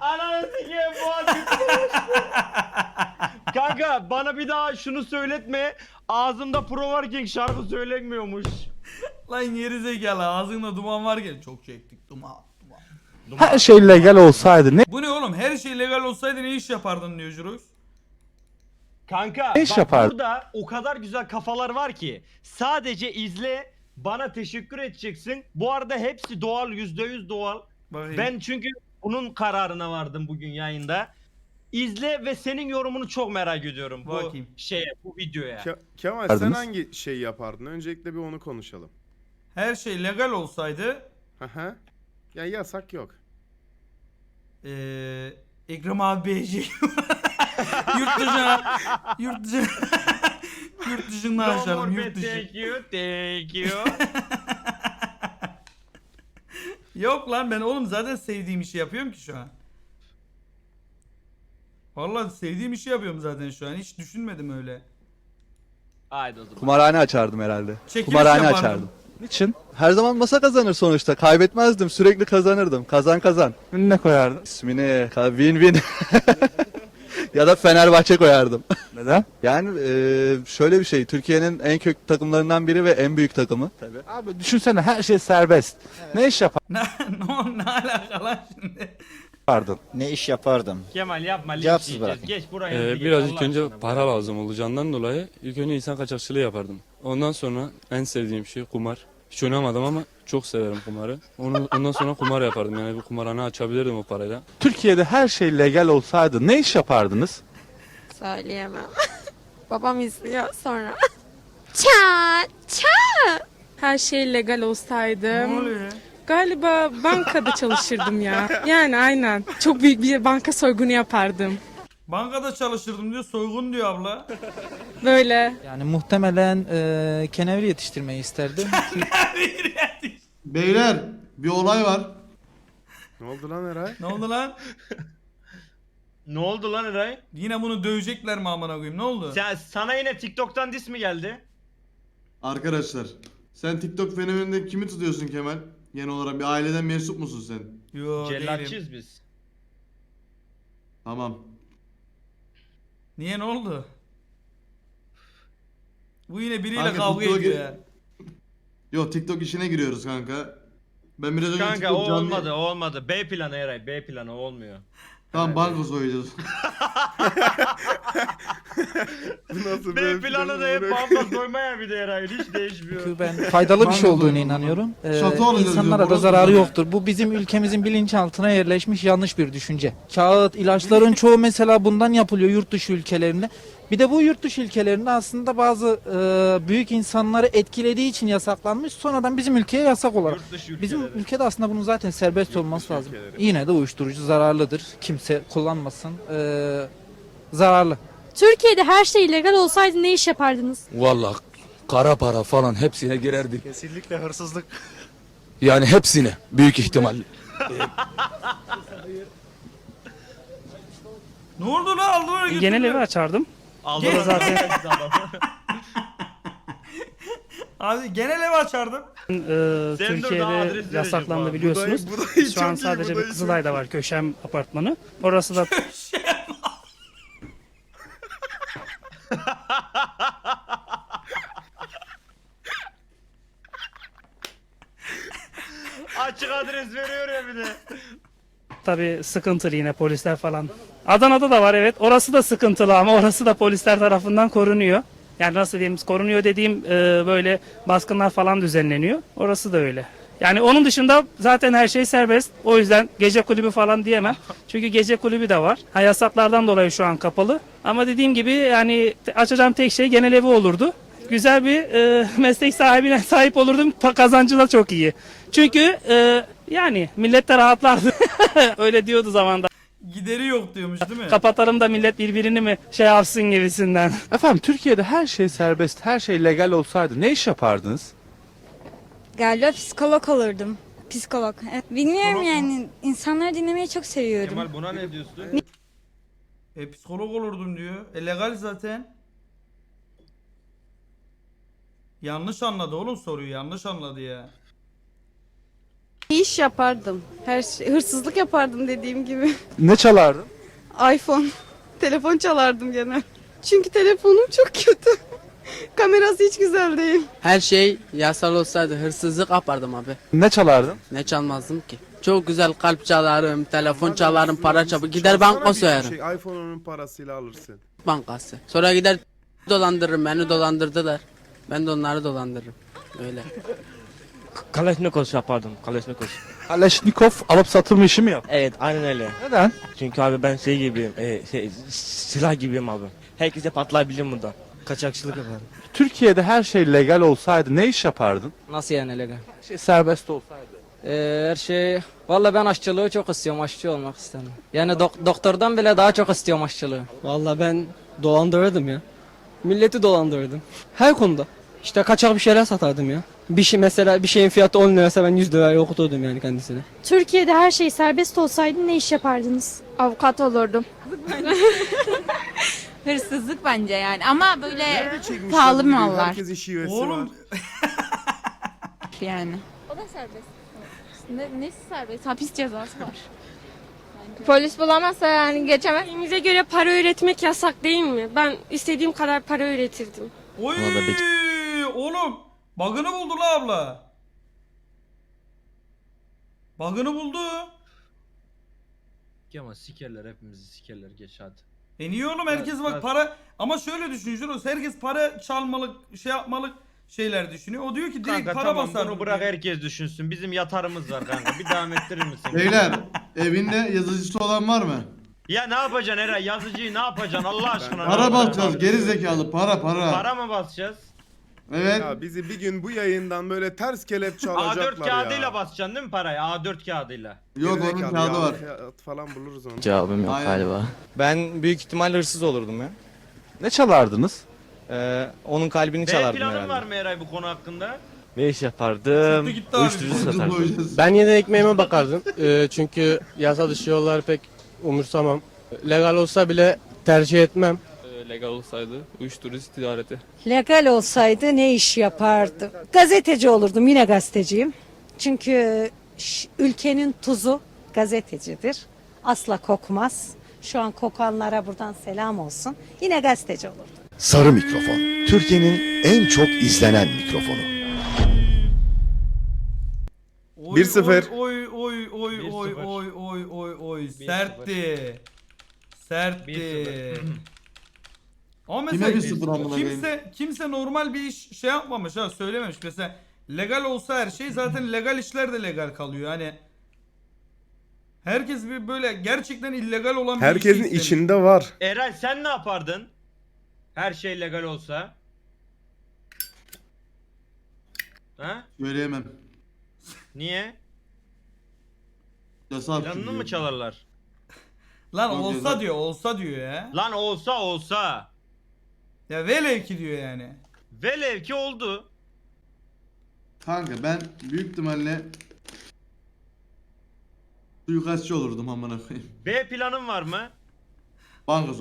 Ananı sikeyim boğaz Kanka bana bir daha şunu söyletme. Ağzımda Pro Working şarkı söylemiyormuş. Lan geri zekalı ağzında duman varken çok çektik duman. duman. Her şey legal olsaydı ne Bu ne oğlum her şey legal olsaydı ne iş yapardın diyor Jurox. Kanka Ne iş bak yapardın? burada o kadar güzel kafalar var ki sadece izle bana teşekkür edeceksin. Bu arada hepsi doğal %100 doğal. Bakayım. Ben çünkü bunun kararına vardım bugün yayında. İzle ve senin yorumunu çok merak ediyorum bu Bakayım. şeye, bu videoya. Ke- Kemal sen hangi şey yapardın? Öncelikle bir onu konuşalım. Her şey legal olsaydı Hı Ya yasak yok. eee Ekrem abi BC yurt dışına yurt dışına yurt dışından No more yurt dışı. Thank you, thank you. Yok lan ben oğlum zaten sevdiğim işi yapıyorum ki şu an. Vallahi sevdiğim işi yapıyorum zaten şu an. Hiç düşünmedim öyle. Haydi o zaman. Kumarhane açardım herhalde. Çekiliş Kumarhane yapardım. açardım. için? Her zaman masa kazanır sonuçta. Kaybetmezdim. Sürekli kazanırdım. Kazan kazan. Ne koyardın? İsmini ka- win win. ya da Fenerbahçe koyardım. Neden? Yani e, şöyle bir şey. Türkiye'nin en köklü takımlarından biri ve en büyük takımı. Abi düşünsene her şey serbest. Ne iş Ne, ne, ne alaka lan şimdi? yapardın? Ne iş yapardım? Kemal yapma linç Cevapsız yiyeceğiz. bırakın. Geç buraya. Ee, geç, biraz Allah ilk önce aşkına. para lazım olacağından dolayı ilk önce insan kaçakçılığı yapardım. Ondan sonra en sevdiğim şey kumar. Hiç oynamadım ama çok severim kumarı. Onu, ondan sonra kumar yapardım. Yani bir kumarhane açabilirdim o parayla. Türkiye'de her şey legal olsaydı ne iş yapardınız? Söyleyemem. Babam izliyor sonra. Ça ça. Her şey legal Ne olsaydım galiba bankada çalışırdım ya. Yani aynen. Çok büyük bir banka soygunu yapardım. Bankada çalışırdım diyor soygun diyor abla. Böyle Yani muhtemelen e, kenevri yetiştirmeyi isterdim. Beyler bir olay var. Ne oldu lan Eray? ne oldu lan? Ne oldu lan Eray? Yine bunu dövecekler mi amına koyayım ne oldu? Sen, sana yine TikTok'tan dis mi geldi? Arkadaşlar sen TikTok fenomeninde kimi tutuyorsun Kemal? Genel olarak bir aileden mensup musun sen? Yo değilim. Cellatçıyız biz. Tamam. Niye ne oldu? Bu yine biriyle Kanka, kavga TikTok'a ediyor gir- ya. Yo TikTok işine giriyoruz kanka. Ben biraz önce Kanka TikTok o canlı- olmadı o olmadı. B planı Eray B planı o olmuyor. Tamam banko soyacağız. Bu nasıl B bir planı da hep bamba soymaya bir de Eray hiç değişmiyor. Çünkü ben faydalı bir şey soygunu. inanıyorum. E, Şato alacağız insanlara diyor, da burası zararı mı? yoktur. Bu bizim ülkemizin bilinçaltına yerleşmiş yanlış bir düşünce. Kağıt, ilaçların çoğu mesela bundan yapılıyor yurt dışı ülkelerinde. Bir de bu yurt dışı ülkelerinde aslında bazı e, büyük insanları etkilediği için yasaklanmış. Sonradan bizim ülkeye yasak olarak. Yurt dışı Bizim ülkede aslında bunun zaten serbest olması lazım. ülkeleri. Yine de uyuşturucu zararlıdır. Kimse kullanmasın. E, zararlı. Türkiye'de her şey legal olsaydı ne iş yapardınız? Vallahi kara para falan hepsine girerdik. Kesinlikle hırsızlık. Yani hepsine büyük ihtimal. Ne oldu lan. Genel evi açardım. Aldı zaten. Abi genel ev açardım. Ee, adres Türkiye'de yasaklandı biliyorsunuz. Bu da- bu da Şu an çok iyi, sadece bir Kızılay'da var Köşem apartmanı. Orası da Açık adres veriyor ya bir de. Tabii sıkıntılı yine polisler falan. Adana'da da var evet. Orası da sıkıntılı ama orası da polisler tarafından korunuyor. Yani nasıl diyeyim korunuyor dediğim e, böyle baskınlar falan düzenleniyor. Orası da öyle. Yani onun dışında zaten her şey serbest. O yüzden gece kulübü falan diyemem. Çünkü gece kulübü de var. Ha, yasaklardan dolayı şu an kapalı. Ama dediğim gibi yani açacağım tek şey genel evi olurdu. Güzel bir e, meslek sahibine sahip olurdum. Kazancı da çok iyi. Çünkü e, yani millet de rahatlardı. Öyle diyordu zamanda. Gideri yok diyormuş değil mi? Kapatalım da millet birbirini mi şey yapsın gibisinden. Efendim Türkiye'de her şey serbest, her şey legal olsaydı ne iş yapardınız? Galiba psikolog olurdum. Psikolog. Bilmiyorum Psikolog mu? yani insanları dinlemeyi çok seviyorum. Kemal buna ne diyorsun? E psikolog olurdum diyor. E legal zaten. Yanlış anladı oğlum soruyu yanlış anladı ya. İş yapardım. Her şey, hırsızlık yapardım dediğim gibi. Ne çalardın? iPhone. Telefon çalardım gene. Çünkü telefonum çok kötü. Kamerası hiç güzel değil. Her şey yasal olsaydı hırsızlık yapardım abi. Ne çalardın? Ne çalmazdım ki? Çok güzel kalp çalarım, telefon çalarım, para çalarım. Gider banka soyarım. Şey, iPhone'un parasıyla alırsın. Bankası. Sonra gider dolandırırım. Beni dolandırdılar. Ben de onları dolandırırım. Öyle. Kalashnikov yapardım. Kalashnikov. Kaleşnikov alıp satılma işi mi yap? Evet aynen öyle. Neden? Çünkü abi ben şey gibiyim. şey, silah gibiyim abi. Herkese patlayabilirim bundan. Kaçakçılık yaparım. Türkiye'de her şey legal olsaydı ne iş yapardın? Nasıl yani legal? Her şey serbest olsaydı. her şey... Valla ben aşçılığı çok istiyorum. Aşçı olmak isterim. Yani dok- doktordan bile daha çok istiyorum aşçılığı. Valla ben dolandırırdım ya. Milleti dolandırırdım. Her konuda. İşte kaçak bir şeyler satardım ya. Bir şey mesela bir şeyin fiyatı 10 liraysa ben 100 liraya okuturdum yani kendisine. Türkiye'de her şey serbest olsaydı ne iş yapardınız? Avukat olurdum. Hırsızlık bence yani ama böyle pahalı mallar. Herkesin şivesi var. Oğlum yani. O da serbest. Ne, nesi serbest? Hapis cezası var. Polis bulamazsa yani geçemez. Elimize göre para üretmek yasak değil mi? Ben istediğim kadar para üretirdim. Oy oğlum bug'ını buldu la abla. Bug'ını buldu. Ama sikerler hepimizi sikerler geç hadi. E niye oğlum herkes bak para ama şöyle düşün Juros herkes para çalmalık şey yapmalık şeyler düşünüyor. O diyor ki direkt Kanka para tamam basar. bunu bırak herkes düşünsün. Bizim yatarımız var kanka. Bir devam ettirir misin? Beyler evinde yazıcısı olan var mı? Ya ne yapacaksın Eray? Yazıcıyı ne yapacaksın Allah aşkına? Para basacağız geri zekalı para para. Para mı basacağız? Evet. Ya bizi bir gün bu yayından böyle ters kelepçe A4 alacaklar ya. kağıdıyla basacaksın değil mi parayı? A4 kağıdıyla. Yok onun Gerizekalı kağıdı ya, var. fiyat falan buluruz onu. Cevabım yok Aynen. galiba. Ben büyük ihtimalle hırsız olurdum ya. Ne çalardınız? Ee, onun kalbini B planın var mı Eray bu konu hakkında? Ne iş yapardım? Uyuşturucu satardım. Ben yine ekmeğime bakardım. Ee, çünkü yasa dışı yolları pek umursamam. Legal olsa bile tercih etmem. Legal olsaydı uyuşturucu ticareti. Legal olsaydı ne iş yapardım? Gazeteci olurdum. Yine gazeteciyim. Çünkü ülkenin tuzu gazetecidir. Asla kokmaz. Şu an kokanlara buradan selam olsun. Yine gazeteci olurdum. Sarı mikrofon. Türkiye'nin en çok izlenen mikrofonu. Oy, 1-0. Oy oy oy oy 1-0. oy oy oy oy 1-0. sertti. Sertti. 1-0. Ama Kime mesela bir sıfır amına koyayım? kimse kimse normal bir iş şey yapmamış ha söylememiş mesela legal olsa her şey zaten legal işler de legal kalıyor hani herkes bir böyle gerçekten illegal olan bir Herkesin istemiş. içinde var. Eray sen ne yapardın? Her şey legal olsa. Ha? Söyleyemem. Niye? Yasak Planını çünkü. mı çalarlar? Lan olsa diyor olsa diyor ya. Lan olsa olsa. Ya velev ki diyor yani. Velev ki oldu. Kanka ben büyük ihtimalle suikastçı olurdum amına koyayım. B planın var mı? Banka